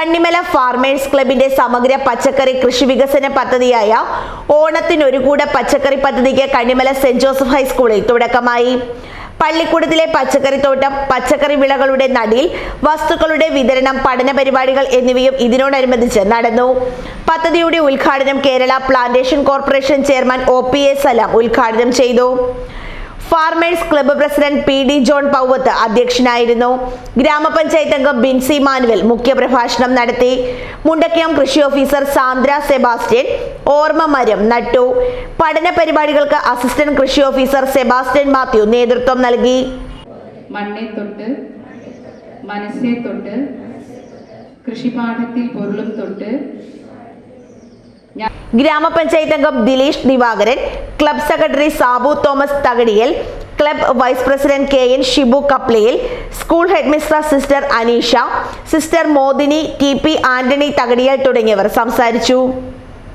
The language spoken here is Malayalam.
കണ്ണിമല ഫാർമേഴ്സ് ക്ലബിന്റെ സമഗ്ര പച്ചക്കറി കൃഷി വികസന പദ്ധതിയായ ഓണത്തിനൊരുകൂടെ പച്ചക്കറി പദ്ധതിക്ക് കണ്ണിമല സെന്റ് ജോസഫ് ഹൈസ്കൂളിൽ തുടക്കമായി. പള്ളിക്കൂടത്തിലെ പച്ചക്കറിത്തോട്ടം പച്ചക്കറി വിളകളുടെ നടീൽ വസ്തുക്കളുടെ വിതരണം പഠന പരിപാടികൾ എന്നിവയും ഇതിനോടനുബന്ധിച്ച് നടന്നു. പദ്ധതിയുടെ ഉദ്ഘാടനം Kerala plantation corporation chairman O P A Salam ഉദ്ഘാടനം ചെയ്തു. Farmers club president P D John Pauvath അധ്യക്ഷനായിരുന്നു. ഗ്രാമപഞ്ചായത്ത് അംഗം ബിൻസി മാനുവൽ മുഖ്യപ്രഭാഷണം നടത്തി. മുണ്ടക്കയം കൃഷി ഓഫീസർ സാന്ദ്ര സെബാസ്റ്റ്യൻ ഓർമ്മ മരം നട്ടു. പഠന പരിപാടികൾക്ക് അസിസ്റ്റന്റ് കൃഷി ഓഫീസർ സെബാസ്റ്റ്യൻ മാത്യു നേതൃത്വം നൽകി. മണ്ണെ തൊട്ട് മനസ്സെ തൊട്ട് കൃഷിപാഠത്തിൽ പൊരുളും തൊട്ട് ഗ്രാമപഞ്ചായത്ത് അംഗം Dileesh Divakaran club secretary Sabu Thomas Thakadiyal club vice president K N Shibu Kapliyil school headmistress sister Aneesha sister Modini T P Antony Thakadiyal തുടങ്ങിയവർ സംസാരിച്ചു.